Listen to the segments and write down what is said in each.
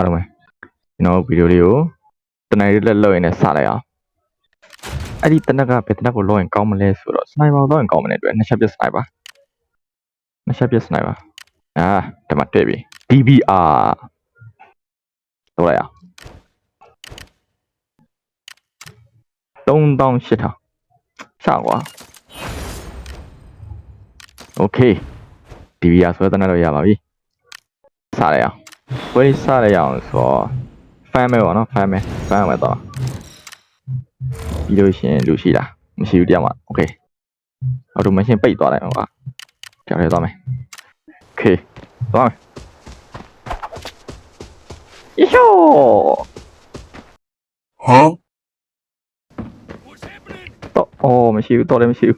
အားလုံးပဲကျွန်တော်ဗီဒီယိုလေးကိုတနင်္လာရက်လောက်ရင်လည်းစလိုက်အောင်အဲ့ဒီတနက်ကဘယ်တနက်ကိုလောက်ရင်ကောင်းမလဲဆိုတော့စနိုက်ပါလောက်ရင်ကောင်းမလဲအတွက်နှစ်ချက်ပြစနိုက်ပါနှစ်ချက်ပြစနိုက်ပါအာဒီမှာတွေ့ပြီ DBR တော့လိုက်အောင်3800ရှာကွာ Okay DBR ဆိုတဲ့တနက်တော့ရပါပြီစလိုက်အောင် 为啥的样说翻没完了翻没翻没到。一六线路西的我们先去垫 ok 啊这门先被抓了好吧？甲车到没？可以。走上来一秀啊？到哦我们先到那边去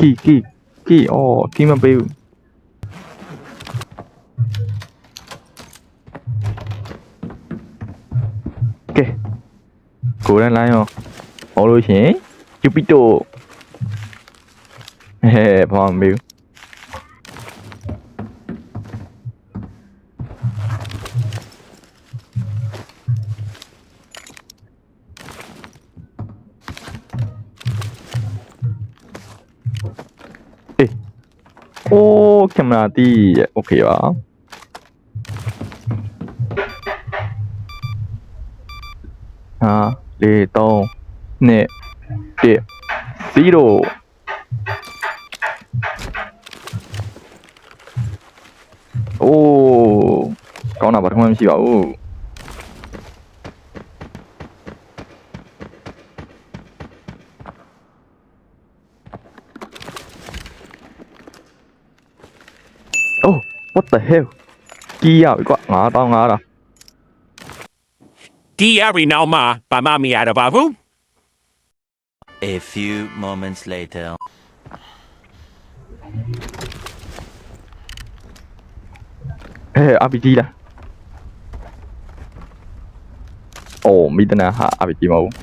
kì kì kì, ồ, kì mà bìu. Ok cố lên lại không? Ồ, lôi xế chụp bít đồ hè phòng bìu. မရာတီးโอเคပါ ห้าสี่สองหนึ่งเจ็ด zero โอ้ကောင်းတာဘာတစ်ခုမှမရှိပါဘူး what the hell ကြီးရပြီကွာ9500တာဒီအရီနောက်မှာဘာမှမရတော့ပါဘူး A few moments later. ဟဲ့ RPG လားအိုးမိဒနာဟာ RPG မဟုတ်ဘူး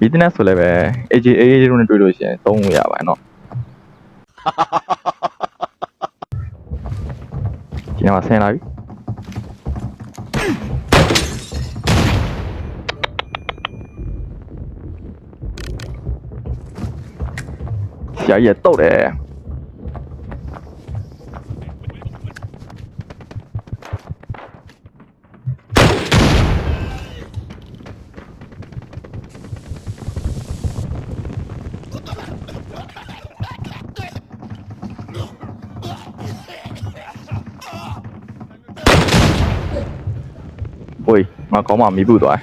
မိဒနာဆိုလည်းပဲ AJA ရုံးနဲ့တွေ့လို့ရှိရင်သုံးလို့ရပါတယ်နော် 今天晚上来 xe nào! ခေါင်းမှာမီးပုတ်သွားတယ်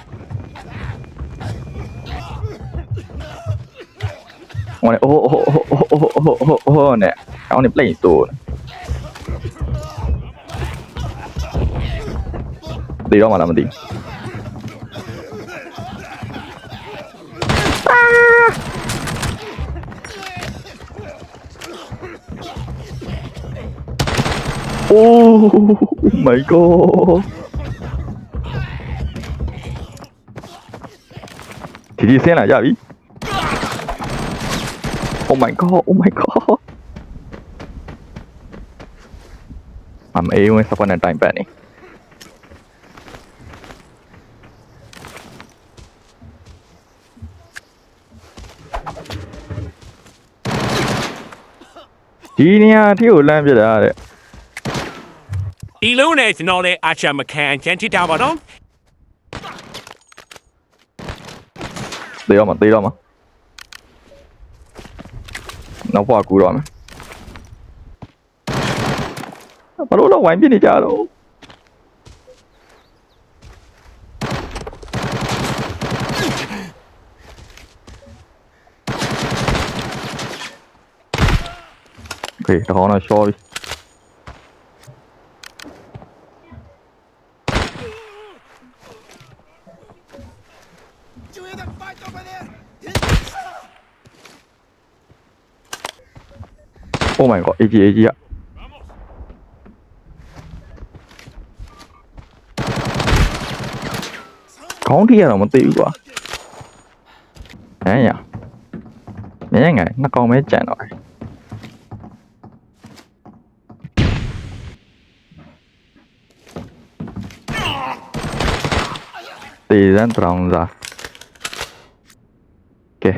ဟိုနဲ့အိုးအိုးအိုးအိုးအိုးအိုးအိုးဟိုနဲ့အောင်းနေပလိတ်တိုးတေးတော့မှလားမသိโอ้ my god ဒီဒီဆင်းလာကြပြီ Oh my god Oh my god အမအေးဝင်စပန်နဲ့တိုင်ပတ်နေဒီနေရာအထိကိုလမ်းပြတာတဲ့ဒီလုံးနဲ့ကျွန်တော်လည်းအချာမခံချန်တိတာပါတော့ 뛰어만 mà, nó vào cú đó mà mà lúc đó quán biết đi cha đâu. Thì đó nó cho đi Oh my god, AG, AG ạ. Có kia là một tiêu quá. Né nhỉ. Né ngày, nó con mấy chạy nổi. Tì ra trong ra. Ok.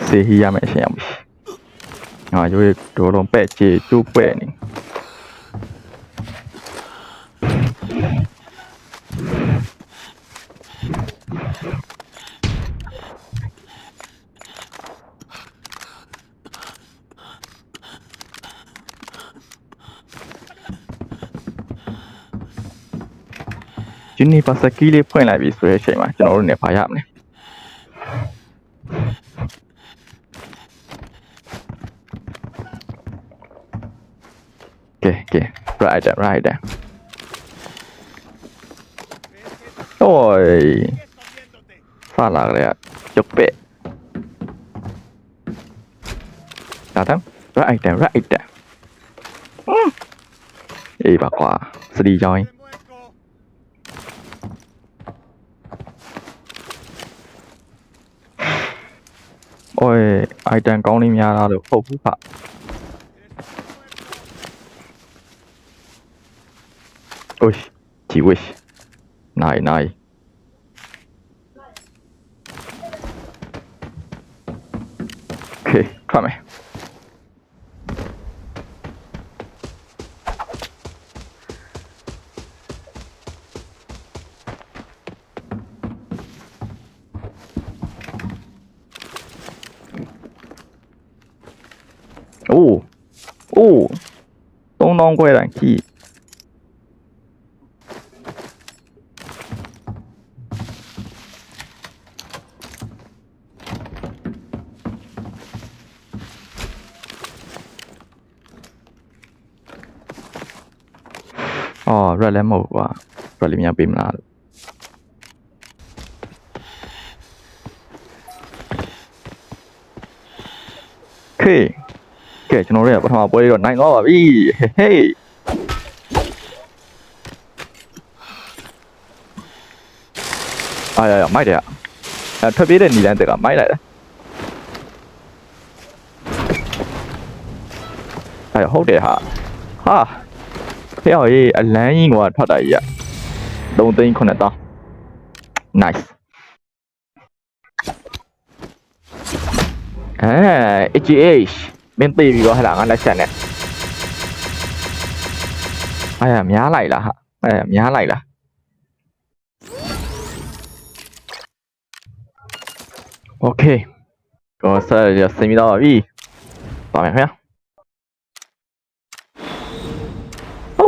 Sẽ hi mẹ xem. าอยู่อีกตังเปะจีจูเปะนี่จินนี่ปัสกีเรียกเพื่อนหลายวิสุเรใช่ไหมจะเอาเนี่ยพายามเนี่ย right there, right there. Ôi. Phát lạc đấy ạ. Chụp bệ. Nào thắng. Right there, right there. Ê bà quả. Sẽ đi join. Ôi, ai đang có niềm nhà ra được. không phút phạm. 哦西，几ยถีวุ้ยไห哦ไ东นโอเค အော် red လည်းမဟုတ်ကွာ red လေးများပေးမလားလို့ခေကဲကျွန်တော်တို့ကပထမပွဲတော့နိုင်သွားပါပြီဟေးအာရရမိုက်တယ်အထွက်ပြေးတဲ့နီလန်တက်ကမိုက်လိုက်တယ်အဲဟုတ်တယ်ဟာဟာ ဖျောက်ရေးအလန်းကြီးကထွက်တာကြီးက3သိန်း9တောင်း nice အဲ HGH မင်းသိပြီကောဟဲ့လားငါလက်ချက်နဲ့အဲ့ဒါများလိုက်လားဟာအဲ့ဒါများလိုက်လားโอเคကိုဆက်ရစင်ပြီးတော့ပါပြီပါမယ်ခင်ဗျာ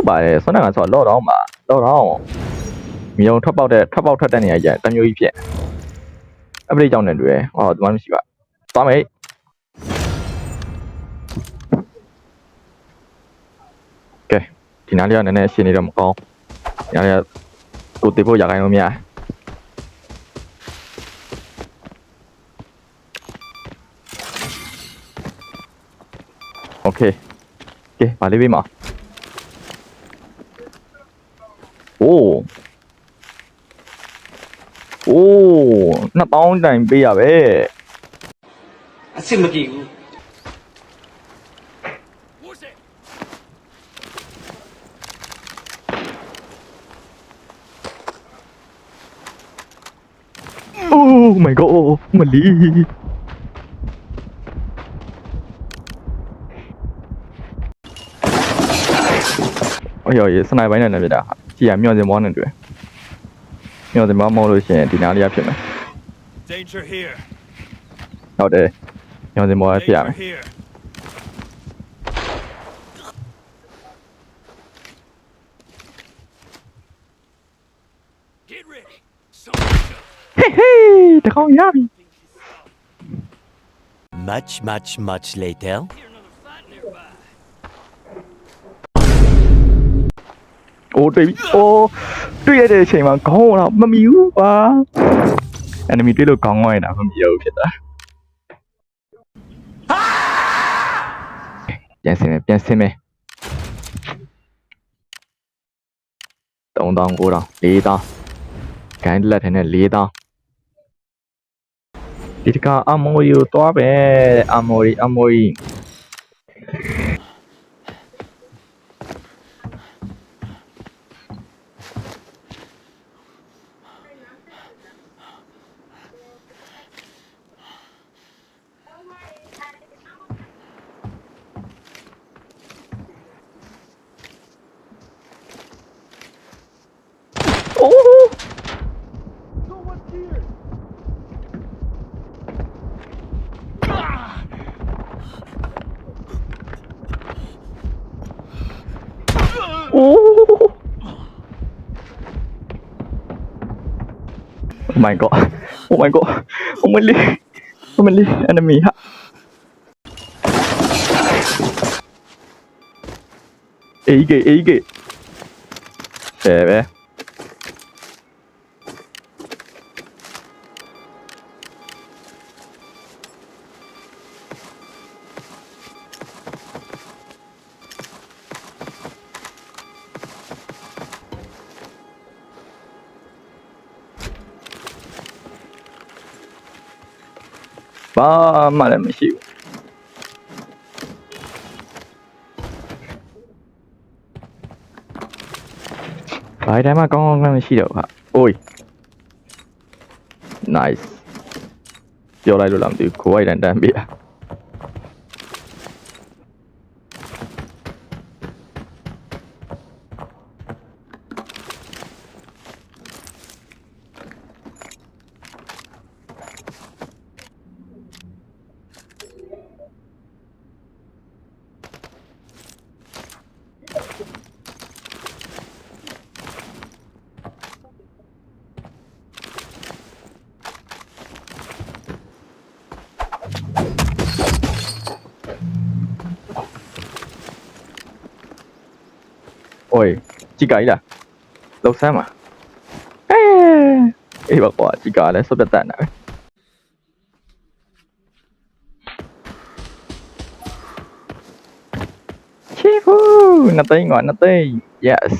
ဟုတ်ပါတယ်ဆွမ်းနာကဆိုတော့လော့တော့မှာလော့တော့မြေုံထွက်ပေါက်တဲ့ထွက်ပေါက်ထွက်တဲ့နေရာကြီးတမျိုးကြီးဖြစ်အပရိကြောင့်လည်းတွေ့ဟောဒီမှမရှိပါသွားမယ် ဒီနားလေးကနည်းနည်းရှင်းနေတော့မကောင်းဒီနားလေးကကိုတေဖို့ရခိုင်လို့မရโอเคကဲဗာလေးပေးမ အိုးနှစ်ပေါင်းတိုင်ပေးရပဲအဆင်မပြေဘူးโอ้ my god မလီအော်ရောစနိုက်ပိုင်းနဲ့လည်းပြတာကြည်ရမြော့စင်မောနဲ့တွေ့ မြော့စင်မောမဟုတ်လို့ရှိရင်ဒီနားလေးရဖြစ်မယ် Danger here. ဟုတ်တယ်မြော့စင်မောရဖြစ်ရမယ် here. Get ready. So ဟေးဟေးတကောင်ရပြီ Much, much, much later. အိုးတွေ့ပြီအိုးတွေ့ရတဲ့အချိန်မှာခေါင်းတော့မမီဘူးပါ enemy တွေ့လို့ခေါင်းငေါ့နေတာမမီရဘူးဖြစ်တာပြန်စင်းမယ်ပြန်စင်းမယ်3000 9000 4000ဂိုင်းလက်ထဲနဲ့4000ဒီတကအမိုရီကိုတွားပဲအမိုရီအမိုရီ my god โอ้ my god โอ้มันลีโอ้มันลีอันมีฮะเอ้ยเก๋เอ้ยเก๋เจ๋ไป ဘာမှလည်းမရှိဘူးဘာတိုင်းမှာကောင်းကောင်းလည်းမရှိတော့ဘူးဟာ။ Oi Nice ပြောလိုက်လို့လားမသိဘူးကိုယ်ဝိုက်တန်တန်းပြ။ Cikak dah. Lau sama. Eh, eh bakwa cikak dah. So dah tak nak. Chihu, nak tengok, nak tengok. Yes.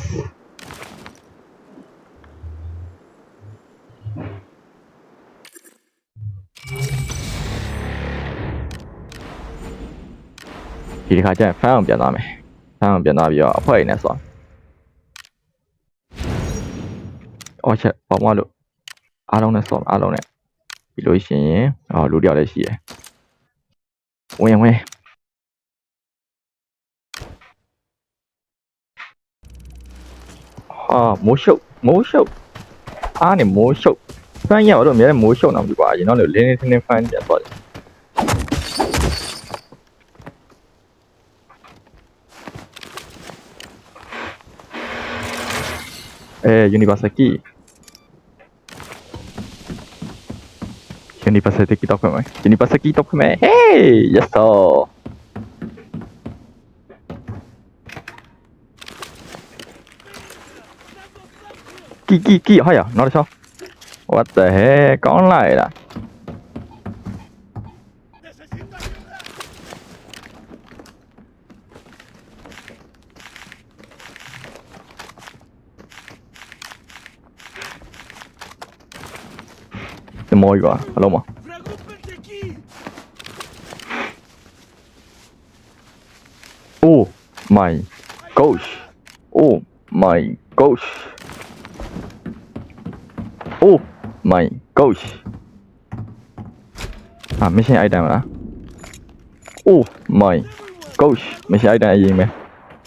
Thì khá chắc phải không biết mày. Phải không biết bây giờ, phải nè xong. အောင်ပြန်သွားပြီးတော့အဖွဲ့ရည်နဲ့ဆောအော်ချက်ပေါ့မလို့အားလုံးနဲ့ဆောအားလုံးနဲ့ပြီးလို့ရှိရင်အော်လူတယောက်လည်းရှိရယ်ဝင်ဝင်ဟာမိုးရှုပ်မိုးရှုပ်အားနေမိုးရှုပ်ဖမ်းရတော့အများနဲ့မိုးရှုပ်နေမှာဒီကွာရင်တော့လေလင်းလင်းထင်းထင်းဖမ်းပြန်သွားတယ် Eh, University. University Sini pasal TikTok mai. Sini pasal TikTok mai. Hey, yes so. Ki ki ki, haya, nói sao? What the heck, có online đã. mojego, wiadomo. À? Oh my gosh. Oh my gosh. Oh my gosh. À, mấy xe ai đang mà Oh my gosh. Mấy xe ai đang gì mày?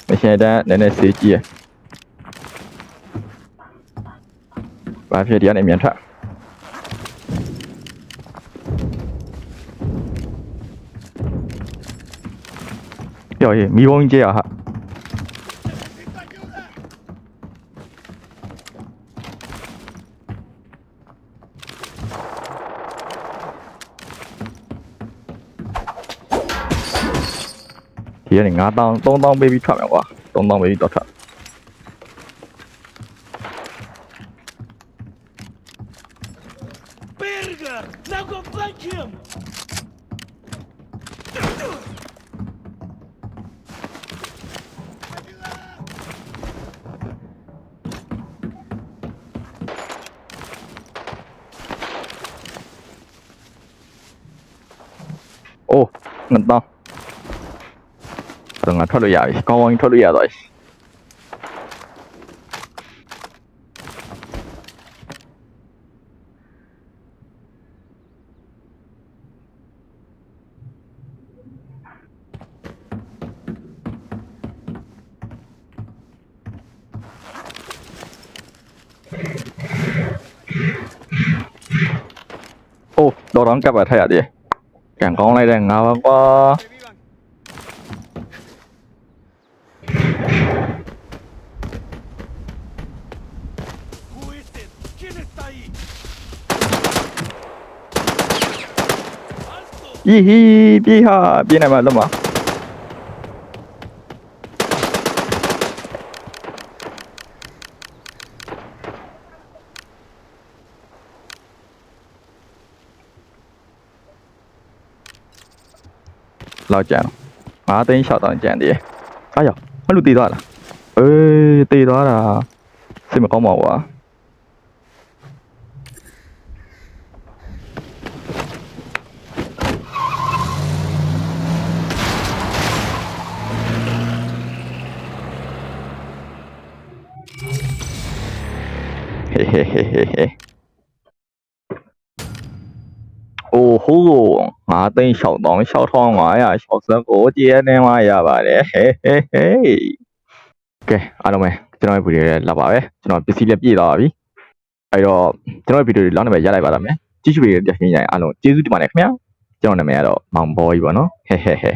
Mấy xe đang để này xí chia. Và phía đi anh em nhận. 叫伊，蜜蜂姐啊哈。爷，你阿当当 baby trap 哇？东当 baby 出。 간다 그런가 털루야 가왕이 털루야 너 오, 너랑 까봐 타야 돼. Chẳng có này đèn ngầu quá. Yee hee, bia, bia này mà đâu mà. လိုက်တဲ့ငါပါကွာ ပြေးဟီးပြေးဟာပြေးနေမှာလုံးမလောက်ကြံငါသိန်း6တောင်ကြံသေးတယ်အားရအလူတည်သွားလားအေးတည်သွားတာစိတ်မကောင်းပါဘူးကွာ ဟေဟေ ဟေဟေဟေအိုဟိုးငါသိန်း6တောင်း6569ကျဲနေမှရပါတယ်ဟေဟေဟေကဲအားလုံးပဲကျွန်တော်ရဲ့ဗီဒီယိုလေးလာပါပဲကျွန်တော်ပစ္စည်းလည်းပြည့်သွားပါပြီအဲ့တော့ကျွန်တော်ရဲ့ဗီဒီယိုလေးလောက်နေပဲရလိုက်ပါတော့မယ်ကြည့်ရှုပေးတဲ့ပြန်ရင်အားလုံးကျေးဇူးတင်ပါတယ်ခင်ဗျာကျွန်တော်နာမည်ကတော့မောင်ဘောကြီးပါနော်ဟေဟေဟေ